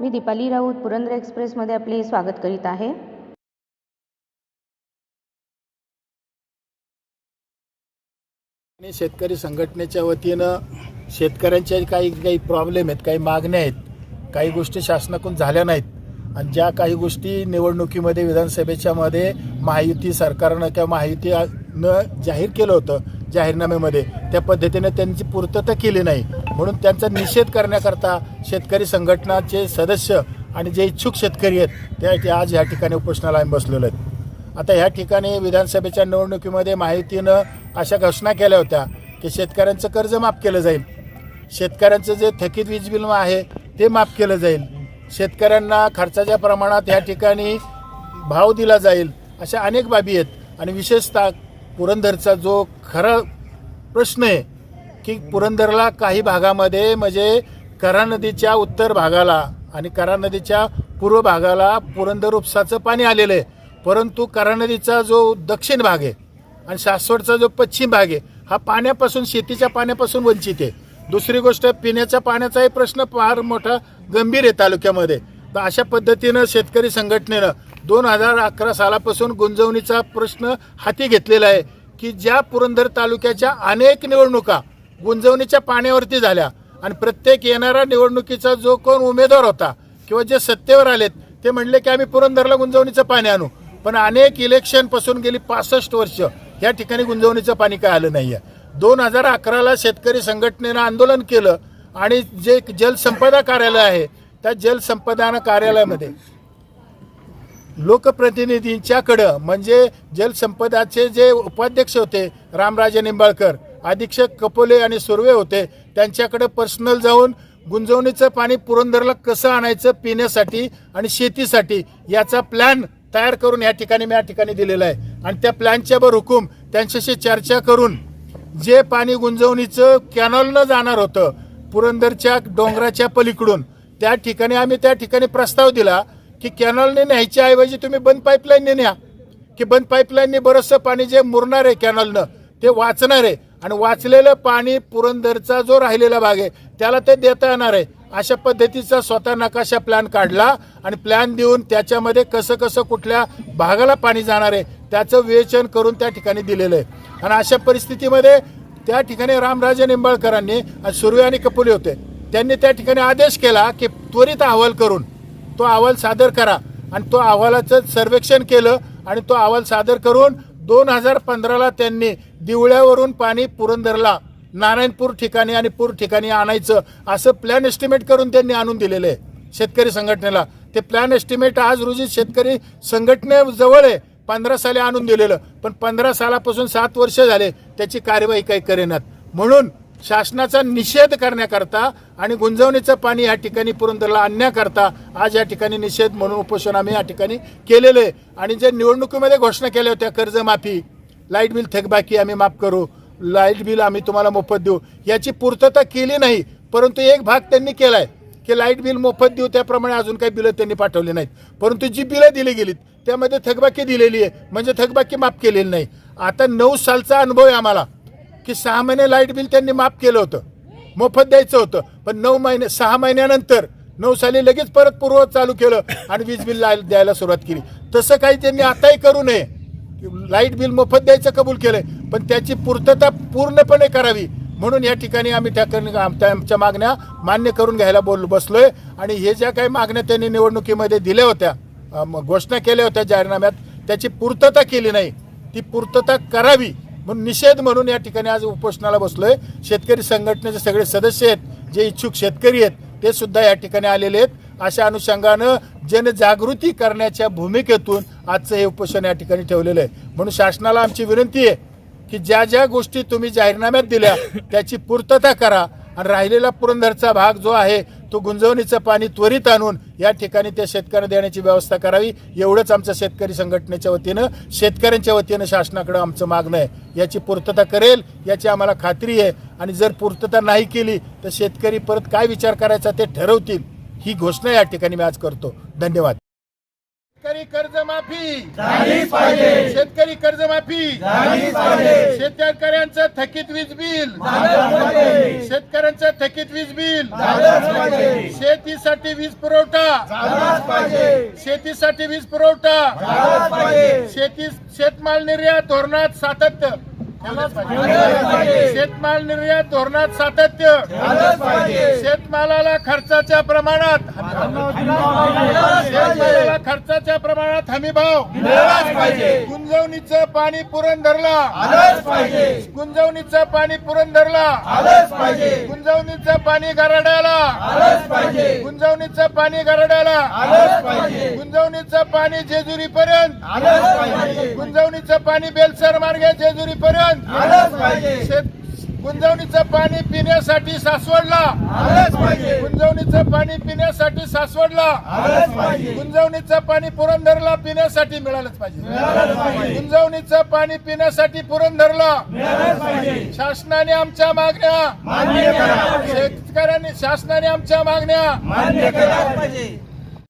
मी दीपाली राऊत पुरंदर एक्सप्रेसमध्ये आपले स्वागत करीत आहे. शेतकरी संघटनेच्या वतीनं शेतकऱ्यांच्या काही काही प्रॉब्लेम आहेत काही मागण्या आहेत काही गोष्टी शासनाकडून झाल्या नाहीत. आणि ज्या काही गोष्टी निवडणुकीमध्ये विधानसभेच्या मध्ये महायुती सरकारनं किंवा महायुतीनं जाहीर केलं होतं जाहीरनाम्यामध्ये त्या पद्धतीने त्यांची पूर्तता केली नाही. म्हणून त्यांचा निषेध करण्याकरता शेतकरी संघटनाचे सदस्य आणि जे इच्छुक शेतकरी आहेत ते आज या ठिकाणी उपोषणाला आम्ही बसलेलो आहेत. आता ह्या ठिकाणी विधानसभेच्या निवडणुकीमध्ये माहितीनं अशा घोषणा केल्या होत्या की शेतकऱ्यांचं कर्ज माफ केलं जाईल. शेतकऱ्यांचं जे थकीत वीज बिल आहे ते माफ केलं जाईल. शेतकऱ्यांना खर्चाच्या प्रमाणात या ठिकाणी भाव दिला जाईल अशा अनेक बाबी आहेत. आणि विशेषतः पुरंदरचा जो खरा प्रश्न आहे की पुरंदरला काही भागामध्ये म्हणजे करा नदीच्या उत्तर भागाला आणि करा नदीच्या पूर्व भागाला पुरंदर उपसाचं पाणी आलेलं आहे. परंतु करा नदीचा जो दक्षिण भाग आहे आणि सासवडचा जो पश्चिम भाग आहे हा पाण्यापासून शेतीच्या पाण्यापासून वंचित आहे. दुसरी गोष्ट पिण्याच्या पाण्याचाही प्रश्न फार मोठा गंभीर आहे तालुक्यामध्ये. तर अशा पद्धतीनं शेतकरी संघटनेनं दोन हजार अकरा सालापासून गुंजवणीचा प्रश्न हाती घेतलेला आहे की ज्या पुरंदर तालुक्याच्या अनेक निवडणुका गुंजवणीच्या पाण्यावरती झाल्या. आणि प्रत्येक येणारा निवडणुकीचा जो कोण उमेदवार होता किंवा जे सत्तेवर आलेत ते म्हणले की आम्ही पुरंदरला गुंजवणीचं पाणी आणू. पण अनेक इलेक्शनपासून गेली पासष्ट वर्ष या ठिकाणी गुंजवणीचं पाणी काय आलं नाही आहे दोन हजार अकराला शेतकरी संघटनेनं आंदोलन केलं आणि जे जलसंपदा कार्यालय आहे त्या जलसंपदा कार्यालयामध्ये लोकप्रतिनिधींच्याकडं म्हणजे जलसंपदाचे जे उपाध्यक्ष होते रामराजे निंबाळकर अधीक्षक कपोले आणि सुर्वे होते. त्यांच्याकडे पर्सनल जाऊन गुंजवणीचं पाणी पुरंदरला कसं आणायचं पिण्यासाठी आणि शेतीसाठी याचा प्लॅन तयार करून या ठिकाणी मी या ठिकाणी दिलेला आहे. आणि त्या प्लॅनच्या बर हुकूम त्यांच्याशी चर्चा करून जे पाणी गुंजवणीचं कॅनॉलनं जाणार होतं पुरंदरच्या डोंगराच्या पलीकडून त्या ठिकाणी आम्ही त्या ठिकाणी प्रस्ताव दिला की कॅनॉलने न्यायच्या ऐवजी तुम्ही बंद पाईपलाईनने न्या. की बंद पाईपलाईनने बरंचसं पाणी जे मुरणार आहे कॅनॉलनं ते वाचणार आहे. आणि वाचलेलं पाणी पुरंदरचा जो राहिलेला भाग आहे त्याला ते देता येणार आहे. अशा पद्धतीचा स्वतः नकाशा प्लॅन काढला आणि प्लॅन देऊन त्याच्यामध्ये कसं कसं कुठल्या भागाला पाणी जाणार आहे त्याचं विवेचन करून त्या ठिकाणी दिलेलं आहे. आणि अशा परिस्थितीमध्ये त्या ठिकाणी रामराजे निंबाळकरांनी सुर्वे आणि कपुले होते त्यांनी त्या ठिकाणी आदेश केला की त्वरित अहवाल करून तो अहवाल सादर करा. आणि तो अहवालाचं सर्वेक्षण केलं आणि तो अहवाल सादर करून दोन हजार पंधराला त्यांनी दिवळ्यावरून पाणी पुरंदरला नारायणपूर ठिकाणी आणि पूर ठिकाणी आणायचं असं प्लॅन एस्टिमेट करून त्यांनी आणून दिलेलं आहे शेतकरी संघटनेला. ते प्लॅन एस्टिमेट आज रोजी शेतकरी संघटनेजवळ आहे. पंधरा साली आणून दिलेलं. पण पंधरा सालापासून सात वर्ष झाले त्याची कार्यवाही काही करेनात. म्हणून शासनाचा निषेध करण्याकरता आणि गुंजवणीचं पाणी या ठिकाणी पुरंदरला आणण्याकरता आज या ठिकाणी निषेध म्हणून उपोषण आम्ही या ठिकाणी केलेलं आहे. आणि जे निवडणुकीमध्ये घोषणा केल्या होत्या कर्जमाफी लाइट बिल थकबाकी आम्ही माफ करू. लाइट बिल आम्ही तुम्हाला मोफत देऊ. याची पूर्तता केली नाही परंतु एक भाग त्यांनी केलाय की लाइट बिल मोफत देऊ त्याप्रमाणे अजून काही बिलं त्यांनी पाठवली नाहीत. परंतु जी बिलं दिली गेलीत त्यामध्ये थकबाकी दिलेली आहे. म्हणजे थकबाकी माफ केलेली नाही. आता नऊ सालचा अनुभव आहे आम्हाला. की सहा महिने लाइट बिल त्यांनी माफ केलं होतं. मोफत द्यायचं होतं. पण नऊ महिने सहा महिन्यानंतर नऊ साली लगेच परत पूर्वत चालू केलं आणि वीज बिल लाय- द्यायला सुरुवात केली. तसं काही त्यांनी आताही करू नये. लाइट बिल मोफत द्यायचं कबूल केलंय. पण त्याची पूर्तता पूर्णपणे करावी म्हणून या ठिकाणी आम्ही त्या आमच्या मागण्या मान्य करून घ्यायला बोल बसलोय. आणि हे ज्या काही मागण्या त्यांनी निवडणुकीमध्ये दिल्या होत्या घोषणा केल्या होत्या जाहीरनाम्यात त्याची पूर्तता केली नाही. ती पूर्तता करावी. म्हणून निषेध म्हणून या ठिकाणी आज उपोषणाला बसलोय. शेतकरी संघटनेचे सगळे सदस्य आहेत जे इच्छुक शेतकरी आहेत ते सुद्धा या ठिकाणी आलेले आहेत. अशा अनुषंगानं जनजागृती करण्याच्या भूमिकेतून आजचं हे उपोषण या ठिकाणी ठेवलेलं आहे. म्हणून शासनाला आमची विनंती आहे की ज्या ज्या गोष्टी तुम्ही जाहीरनाम्यात दिल्या त्याची पूर्तता करा आणि राहिलेला पुरंदरचा भाग जो आहे तो गुंजवणीचं पाणी त्वरित आणून या ठिकाणी त्या शेतकऱ्यांना देण्याची व्यवस्था करावी. एवढंच आमचं शेतकरी संघटनेच्या वतीनं शेतकऱ्यांच्या वतीनं शासनाकडं आमचं मागणं आहे. याची पूर्तता करेल याची आम्हाला खात्री आहे. आणि जर पूर्तता नाही केली तर शेतकरी परत काय विचार करायचा ते ठरवतील. ही घोषणा या ठिकाणी मी आज करतो. धन्यवाद. शेतकरी कर्जमाफी. झालीच पाहिजे. शेतकरी कर्जमाफी. झालीच पाहिजे. शेतकऱ्यांचं थकीत वीज बिल. झालंच पाहिजे. शेतकऱ्यांचं थकीत वीज बिल. झालंच पाहिजे. शेतीसाठी वीज पुरवठा. झालंच पाहिजे. शेतीसाठी वीज पुरवठा. झालंच पाहिजे. शेती शेतमाल निर्यात धोरणात सातत्य. ठेवलंच पाहिजे. शेतमाल निर्यात धोरणात सातत्य. झालंच पाहिजे. शेतमालाला खर्चाच्या प्रमाणात. शेतमालाला खर्चाच्या प्रमाणात. हमी भाव मिळालाच पाहिजे. गुंजवणीचं पाणी पुरंदरला. आलंच पाहिजे. गुंजवणीचं पाणी पुरंदरला. आलंच पाहिजे. गुंजवणीचं पाणी गराड्याला आलंच पाहिजे. गुंजवणीचं पाणी गराड्याला आलंच पाहिजे. गुंजवणीचं पाणी जेजुरी पर्यंत आलंच पाहिजे. गुंजवणीचं पाणी बेलसर मार्गे जेजुरी पर्यंत आलंच पाहिजे. गुंजवणीचं पाणी पिण्यासाठी सासवडला. गुंजवणीचं पाणी पिण्यासाठी सासवडला. गुंजवणीचं पाणी पुरंदरला पिण्यासाठी मिळालंच पाहिजे. मिळालंच पाहिजे. गुंजवणीचं पाणी पिण्यासाठी पुरंदरला. मिळालंच पाहिजे. शासनाने आमच्या मागण्या. शेतकऱ्यांनी शासनाने आमच्या मागण्या. मान्य करा. पाहिजे.